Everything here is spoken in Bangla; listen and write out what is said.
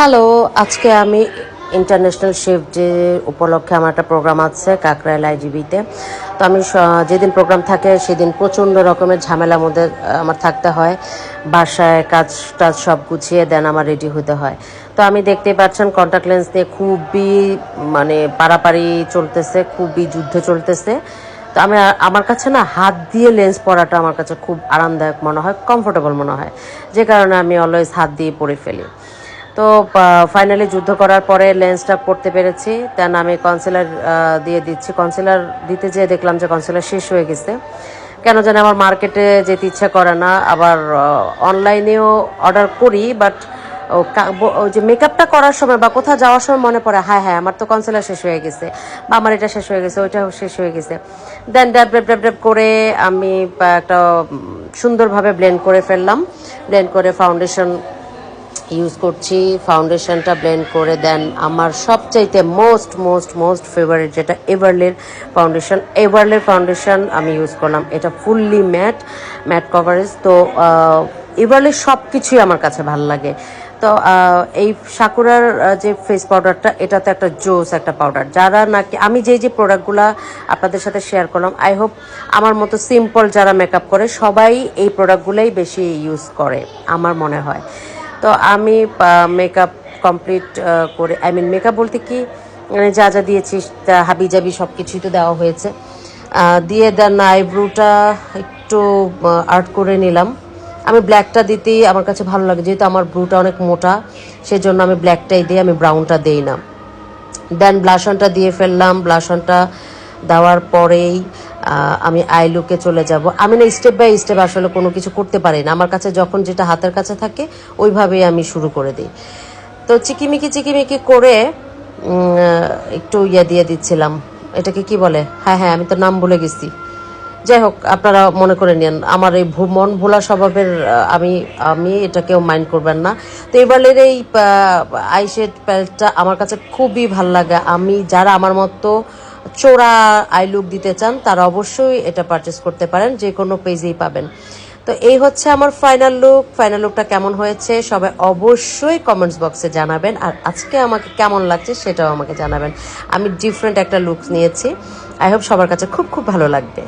হ্যালো আজকে আমি ইন্টারন্যাশনাল শেফ ডে উপলক্ষে আমার একটা প্রোগ্রাম আছে কাকরাইল আইজিবিতে। তো আমি যেদিন প্রোগ্রাম থাকে সেদিন প্রচণ্ড রকমের ঝামেলার মধ্যে আমার থাকতে হয়। বাসায় কাজ টাজ সব গুছিয়ে দেন, আমার রেডি হতে হয়। তো আমি দেখতে পাচ্ছেন কন্ট্যাক্ট লেন্স নিয়ে খুবই মানে পারাপারি চলতেছে, খুবই যুদ্ধ চলতেছে। তো আমি, আমার কাছে না হাত দিয়ে লেন্স পরাটা আমার কাছে খুব আরামদায়ক মনে হয় কমফোর্টেবল মনে হয়। যে কারণে আমি অলওয়েজ হাত দিয়ে পরে ফেলি। তো ফাইনালি যুদ্ধ করার পরে লেন্সটা পড়তে পেরেছি। দেন আমি কনসিলার দিয়ে দিচ্ছি। কনসিলার দিতে যেয়ে দেখলাম যে কনসিলার শেষ হয়ে গেছে। কেন জানি আমার মার্কেটে যেতে ইচ্ছা করে না। আবার অনলাইনেও অর্ডার করি বাট যে মেকআপটা করার সময় বা কোথাও যাওয়ার সময় মনে পড়ে হ্যাঁ হ্যাঁ আমার তো কনসিলার শেষ হয়ে গেছে বা, আমার এটা শেষ হয়ে গেছে, ওইটাও শেষ হয়ে গেছে। দেন ড্যাব ড্যাব ড্যাব ড্যাব করে আমি একটা সুন্দরভাবে ব্লেন্ড করে ফেললাম। ব্লেন্ড করে ফাউন্ডেশন ইউজ করছি ফাউন্ডেশনটা ব্লেন্ড করে দেন আমার সবচাইতে মোস্ট মোস্ট মোস্ট ফেভারিট যেটা এভারলের ফাউন্ডেশন এভারলের ফাউন্ডেশন আমি ইউজ করলাম। এটা ফুললি ম্যাট ম্যাট কভারেজ তো এভারলের সব কিছুই আমার কাছে ভালো লাগে। তো এই সাকুরার যে ফেস পাউডারটা এটা তো একটা জোস একটা পাউডার যারা নাকি, আমি যে যে প্রোডাক্টগুলো আপনাদের সাথে শেয়ার করলাম আই হোপ আমার মতো সিম্পল যারা মেকআপ করে, সবাই এই প্রোডাক্টগুলোই বেশি ইউজ করে, আমার মনে হয়। তো আমি মেকআপ কমপ্লিট করে আই মিন মেকআপ বলতে কি মানে যা যা দিয়েছি হাবি জাবি সব কিছুই তো দেওয়া হয়েছে। দিয়ে দেন আইব্রুটা একটু আর্ট করে নিলাম। আমি ব্ল্যাকটা দিতেই আমার কাছে ভালো লাগে, যেহেতু আমার ব্রুটা অনেক মোটা, সেজন্য আমি ব্ল্যাকটাই দিই আমি ব্রাউনটা দেই না। দেন ব্লাশনটা দিয়ে ফেললাম। ব্লাশনটা দেওয়ার পরেই আমি আই লুকে চলে যাব। আমি না স্টেপ বাই স্টেপ আসলে কোনো কিছু করতে পারি না। আমার কাছে যখন যেটা হাতের কাছে থাকে, ওইভাবেই আমি শুরু করে দিই। তো চিকিমিকি চিকিমিকি করে একটু ইয়ে দিয়ে দিচ্ছিলাম। এটাকে কি বলে? হ্যাঁ হ্যাঁ আমি তো নাম ভুলে গেছি। যাই হোক, আপনারা মনে করে নিন আমার এই মন ভোলা স্বভাবের আমি আমি এটা কেউ মাইন্ড করবেন না। তো এবারের এই আইশেড প্যালেটটা আমার কাছে খুবই ভালো লাগে। আমি, যারা আমার মতো চোরা আই লুক দিতে চান, তারা অবশ্যই এটা পারচেস করতে পারেন, যে কোনো পেজেই পাবেন। তো এই হচ্ছে আমার ফাইনাল লুক ফাইনাল লুকটা কেমন হয়েছে, সবাই অবশ্যই কমেন্টস বক্সে জানাবেন, আর আজকে আমাকে কেমন লাগছে সেটাও আমাকে জানাবেন। আমি ডিফারেন্ট একটা লুক নিয়েছি আই হোপ সবার কাছে খুব খুব ভালো লাগবে।